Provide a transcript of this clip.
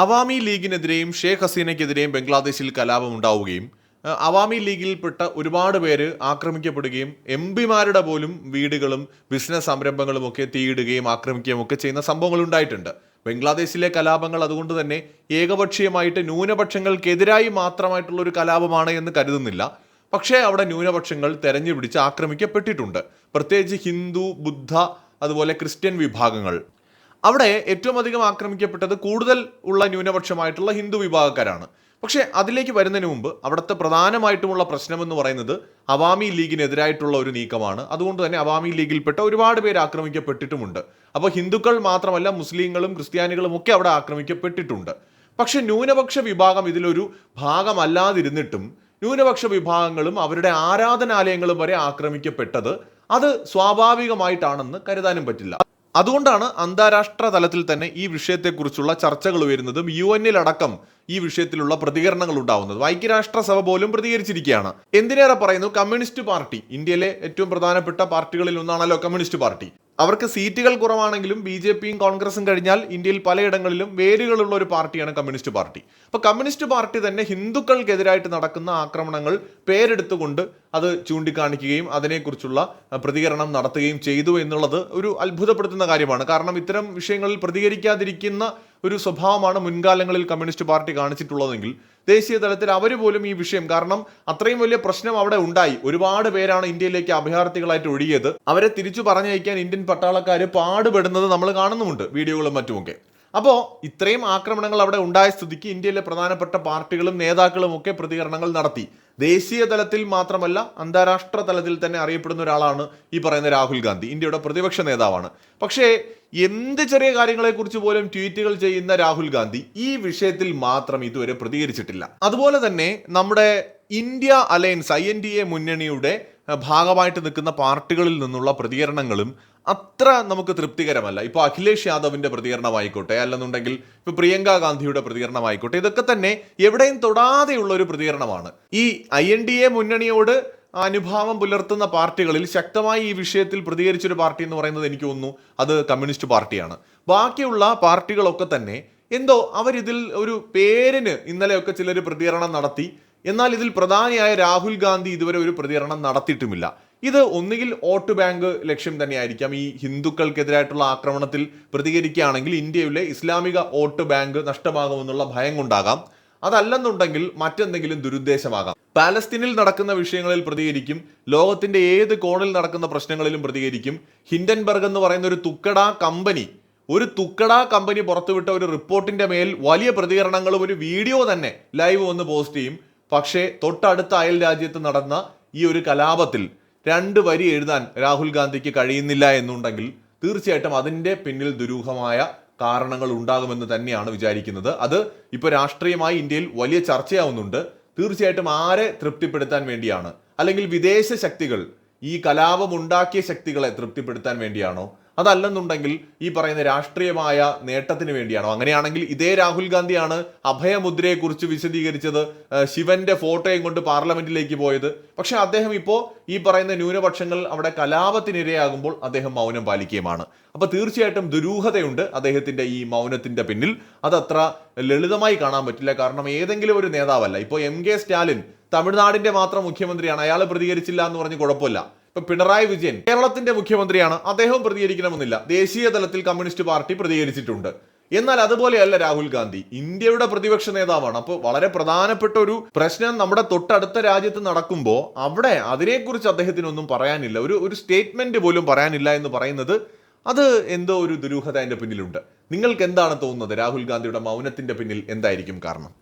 അവാമി ലീഗിനെതിരെയും ഷേഖ് ഹസീനയ്ക്കെതിരെയും ബംഗ്ലാദേശിൽ കലാപം ഉണ്ടാവുകയും അവാമി ലീഗിൽപ്പെട്ട ഒരുപാട് പേര് ആക്രമിക്കപ്പെടുകയും എം പിമാരുടെ പോലും വീടുകളും ബിസിനസ് സംരംഭങ്ങളും ഒക്കെ തീയിടുകയും ആക്രമിക്കുകയും ഒക്കെ ചെയ്യുന്ന സംഭവങ്ങൾ ഉണ്ടായിട്ടുണ്ട്. ബംഗ്ലാദേശിലെ കലാപങ്ങൾ അതുകൊണ്ട് തന്നെ ഏകപക്ഷീയമായിട്ട് ന്യൂനപക്ഷങ്ങൾക്കെതിരായി മാത്രമായിട്ടുള്ള ഒരു കലാപമാണ് എന്ന് കരുതുന്നില്ല. പക്ഷേ അവിടെ ന്യൂനപക്ഷങ്ങൾ തെരഞ്ഞു പിടിച്ച് ആക്രമിക്കപ്പെട്ടിട്ടുണ്ട്. പ്രത്യേകിച്ച് ഹിന്ദു ബുദ്ധ അതുപോലെ ക്രിസ്ത്യൻ വിഭാഗങ്ങൾ. അവിടെ ഏറ്റവും അധികം ആക്രമിക്കപ്പെട്ടത് കൂടുതൽ ഉള്ള ന്യൂനപക്ഷമായിട്ടുള്ള ഹിന്ദു വിഭാഗക്കാരാണ്. പക്ഷേ അതിലേക്ക് വരുന്നതിന് മുമ്പ് അവിടുത്തെ പ്രധാനമായിട്ടുമുള്ള പ്രശ്നമെന്ന് പറയുന്നത് അവാമി ലീഗിനെതിരായിട്ടുള്ള ഒരു നീക്കമാണ്. അതുകൊണ്ട് തന്നെ അവാമി ലീഗിൽപ്പെട്ട ഒരുപാട് പേര് ആക്രമിക്കപ്പെട്ടിട്ടുമുണ്ട്. അപ്പോൾ ഹിന്ദുക്കൾ മാത്രമല്ല മുസ്ലിങ്ങളും ക്രിസ്ത്യാനികളും ഒക്കെ അവിടെ ആക്രമിക്കപ്പെട്ടിട്ടുണ്ട്. പക്ഷെ ന്യൂനപക്ഷ വിഭാഗം ഇതിലൊരു ഭാഗമല്ലാതിരുന്നിട്ടും ന്യൂനപക്ഷ വിഭാഗങ്ങളും അവരുടെ ആരാധനാലയങ്ങളും വരെ ആക്രമിക്കപ്പെട്ടത് അത് സ്വാഭാവികമായിട്ടാണെന്ന് കരുതാനും പറ്റില്ല. അതുകൊണ്ടാണ് അന്താരാഷ്ട്ര തലത്തിൽ തന്നെ ഈ വിഷയത്തെക്കുറിച്ചുള്ള ചർച്ചകൾ ഉയരുന്നതും യു എന്നിലടക്കം ഈ വിഷയത്തിലുള്ള പ്രതികരണങ്ങൾ ഉണ്ടാവുന്നതും. ഐക്യരാഷ്ട്രസഭ പോലും പ്രതികരിച്ചിരിക്കുകയാണ്. എന്തിനേറെ പറയുന്നു? കമ്മ്യൂണിസ്റ്റ് പാർട്ടി ഇന്ത്യയിലെ ഏറ്റവും പ്രധാനപ്പെട്ട പാർട്ടികളിൽ ഒന്നാണല്ലോ കമ്മ്യൂണിസ്റ്റ് പാർട്ടി. അവർക്ക് സീറ്റുകൾ കുറവാണെങ്കിലും ബി ജെ പിയും കോൺഗ്രസും കഴിഞ്ഞാൽ ഇന്ത്യയിൽ പലയിടങ്ങളിലും വേരുകളുള്ള ഒരു പാർട്ടിയാണ് കമ്മ്യൂണിസ്റ്റ് പാർട്ടി. അപ്പോൾ കമ്മ്യൂണിസ്റ്റ് പാർട്ടി തന്നെ ഹിന്ദുക്കൾക്കെതിരായിട്ട് നടക്കുന്ന ആക്രമണങ്ങൾ പേരെടുത്തുകൊണ്ട് അത് ചൂണ്ടിക്കാണിക്കുകയും അതിനെക്കുറിച്ചുള്ള പ്രതികരണം നടത്തുകയും ചെയ്തു എന്നുള്ളത് ഒരു അത്ഭുതപ്പെടുത്തുന്ന കാര്യമാണ്. കാരണം ഇത്തരം വിഷയങ്ങളിൽ പ്രതികരിക്കാതിരിക്കുന്ന ഒരു സ്വഭാവമാണ് മുൻകാലങ്ങളിൽ കമ്മ്യൂണിസ്റ്റ് പാർട്ടി കാണിച്ചിട്ടുള്ളതെങ്കിൽ ദേശീയ തലത്തിൽ അവർ പോലും ഈ വിഷയം കാരണം അത്രയും വലിയ പ്രശ്നം അവിടെ ഉണ്ടായി. ഒരുപാട് പേരാണ് ഇന്ത്യയിലേക്ക് അഭയാർത്ഥികളായിട്ട് ഒഴുകിയത്. അവരെ തിരിച്ചു പറഞ്ഞയക്കാൻ ഇന്ത്യൻ പട്ടാളക്കാർ പാടുപെടുന്നത് നമ്മൾ കാണുന്നുമുണ്ട് വീഡിയോകളും മറ്റുമൊക്കെ. അപ്പോൾ ഇത്രയും ആക്രമണങ്ങൾ അവിടെ ഉണ്ടായ സ്ഥിതിക്ക് ഇന്ത്യയിലെ പ്രധാനപ്പെട്ട പാർട്ടികളും നേതാക്കളും ഒക്കെ പ്രതികരണങ്ങൾ നടത്തി. ദേശീയ തലത്തിൽ മാത്രമല്ല അന്താരാഷ്ട്ര തലത്തിൽ തന്നെ അറിയപ്പെടുന്ന ഒരാളാണ് ഈ പറയുന്ന രാഹുൽ ഗാന്ധി ഇന്ത്യയുടെ പ്രതിപക്ഷ നേതാവാണ്. പക്ഷേ എന്ത് ചെറിയ കാര്യങ്ങളെക്കുറിച്ച് പോലും ട്വീറ്റുകൾ ചെയ്യുന്ന രാഹുൽ ഗാന്ധി ഈ വിഷയത്തിൽ മാത്രം ഇതുവരെ പ്രതികരിച്ചിട്ടില്ല. അതുപോലെ തന്നെ നമ്മുടെ India alliance I N D A മുന്നണിയുടെ ഭാഗമായിട്ട് നിൽക്കുന്ന പാർട്ടികളിൽ നിന്നുള്ള പ്രതികരണങ്ങളും അത്ര നമുക്ക് തൃപ്തികരമല്ല. ഇപ്പോൾ അഖിലേഷ് യാദവിന്റെ പ്രതികരണമായിക്കോട്ടെ അല്ലെന്നുണ്ടെങ്കിൽ ഇപ്പോൾ പ്രിയങ്ക ഗാന്ധിയുടെ പ്രതികരണമായിക്കോട്ടെ ഇതൊക്കെ തന്നെ എവിടെയും തൊടാതെയുള്ള ഒരു പ്രതികരണമാണ്. ഈ ഐ എൻ ഡി എ മുന്നണിയോട് അനുഭാവം പുലർത്തുന്ന പാർട്ടികളിൽ ശക്തമായി ഈ വിഷയത്തിൽ പ്രതികരിച്ചൊരു പാർട്ടി എന്ന് പറയുന്നത് എനിക്ക് തോന്നുന്നു അത് കമ്മ്യൂണിസ്റ്റ് പാർട്ടിയാണ്. ബാക്കിയുള്ള പാർട്ടികളൊക്കെ തന്നെ എന്തോ അവരിതിൽ ഒരു പേരിന് ഇന്നലെയൊക്കെ ചിലർ പ്രതികരണം നടത്തി എന്നാൽ ഇതിൽ പ്രധാനിയായ രാഹുൽ ഗാന്ധി ഇതുവരെ ഒരു പ്രതികരണം നടത്തിയിട്ടുമില്ല. ഇത് ഒന്നുകിൽ വോട്ട് ബാങ്ക് ലക്ഷ്യം തന്നെയായിരിക്കാം. ഈ ഹിന്ദുക്കൾക്കെതിരായിട്ടുള്ള ആക്രമണത്തിൽ പ്രതികരിക്കുകയാണെങ്കിൽ ഇന്ത്യയിലെ ഇസ്ലാമിക വോട്ട് ബാങ്ക് നഷ്ടമാകുമെന്നുള്ള ഭയം കൊണ്ടാകാം. അതല്ലെന്നുണ്ടെങ്കിൽ മറ്റെന്തെങ്കിലും ദുരുദ്ദേശമാകാം. പാലസ്തീനിൽ നടക്കുന്ന വിഷയങ്ങളിൽ പ്രതികരിക്കും. ലോകത്തിന്റെ ഏത് കോണിൽ നടക്കുന്ന പ്രശ്നങ്ങളിലും പ്രതികരിക്കും. ഹിൻഡൻബർഗ് എന്ന് പറയുന്ന ഒരു തുക്കട കമ്പനി ഒരു തുക്കട കമ്പനി പുറത്തുവിട്ട ഒരു റിപ്പോർട്ടിന്റെ മേൽ വലിയ പ്രതികരണങ്ങളും ഒരു വീഡിയോ തന്നെ ലൈവ് വന്ന് പോസ്റ്റ് ചെയ്യും. പക്ഷേ തൊട്ടടുത്ത അയൽ രാജ്യത്ത് നടന്ന ഈ ഒരു കലാപത്തിൽ രണ്ട് വരി എഴുതാൻ രാഹുൽ ഗാന്ധിക്ക് കഴിയുന്നില്ല എന്നുണ്ടെങ്കിൽ തീർച്ചയായിട്ടും അതിന്റെ പിന്നിൽ ദുരൂഹമായ കാരണങ്ങൾ ഉണ്ടാകുമെന്ന് തന്നെയാണ് വിചാരിക്കുന്നത്. അത് ഇപ്പോൾ രാഷ്ട്രീയമായി ഇന്ത്യയിൽ വലിയ ചർച്ചയാവുന്നുണ്ട്. തീർച്ചയായിട്ടും ആരെ തൃപ്തിപ്പെടുത്താൻ വേണ്ടിയാണ്? അല്ലെങ്കിൽ വിദേശ ശക്തികൾ ഈ കലാപം ഉണ്ടാക്കിയ ശക്തികളെ തൃപ്തിപ്പെടുത്താൻ വേണ്ടിയാണോ? അതല്ലെന്നുണ്ടെങ്കിൽ ഈ പറയുന്ന രാഷ്ട്രീയമായ നേട്ടത്തിന് വേണ്ടിയാണോ? അങ്ങനെയാണെങ്കിൽ ഇതേ രാഹുൽ ഗാന്ധിയാണ് അഭയമുദ്രയെക്കുറിച്ച് വിശദീകരിച്ചത് ശിവന്റെ ഫോട്ടോയും കൊണ്ട് പാർലമെന്റിലേക്ക് പോയത്. പക്ഷേ അദ്ദേഹം ഇപ്പോൾ ഈ പറയുന്ന ന്യൂനപക്ഷങ്ങൾ അവിടെ കലാപത്തിനിരയാകുമ്പോൾ അദ്ദേഹം മൗനം പാലിക്കുകയുമാണ്. അപ്പൊ തീർച്ചയായിട്ടും ദുരൂഹതയുണ്ട് അദ്ദേഹത്തിന്റെ ഈ മൗനത്തിന്റെ പിന്നിൽ. അതത്ര ലളിതമായി കാണാൻ പറ്റില്ല. കാരണം ഏതെങ്കിലും ഒരു നേതാവല്ല. ഇപ്പോൾ എം കെ സ്റ്റാലിൻ തമിഴ്നാടിന്റെ മാത്രം മുഖ്യമന്ത്രിയാണ്. അയാൾ പ്രതികരിച്ചില്ല എന്ന് പറഞ്ഞ് കുഴപ്പമില്ല. ഇപ്പൊ പിണറായി വിജയൻ കേരളത്തിന്റെ മുഖ്യമന്ത്രിയാണ്. അദ്ദേഹം പ്രതികരിക്കണമെന്നില്ല. ദേശീയ തലത്തിൽ കമ്മ്യൂണിസ്റ്റ് പാർട്ടി പ്രതികരിച്ചിട്ടുണ്ട്. എന്നാൽ അതുപോലെയല്ല രാഹുൽ ഗാന്ധി. ഇന്ത്യയുടെ പ്രതിപക്ഷ നേതാവാണ്. അപ്പോൾ വളരെ പ്രധാനപ്പെട്ട ഒരു പ്രശ്നം നമ്മുടെ തൊട്ടടുത്ത രാജ്യത്ത് നടക്കുമ്പോൾ അവിടെ അതിനെക്കുറിച്ച് അദ്ദേഹത്തിനൊന്നും പറയാനില്ല. ഒരു ഒരു സ്റ്റേറ്റ്മെന്റ് പോലും പറയാനില്ല എന്ന് പറയുന്നത് അത് എന്തോ ഒരു ദുരൂഹത അതിന്റെ പിന്നിലുണ്ട്. നിങ്ങൾക്ക് എന്താണ് തോന്നുന്നത്? രാഹുൽ ഗാന്ധിയുടെ മൗനത്തിന്റെ പിന്നിൽ എന്തായിരിക്കും കാരണം?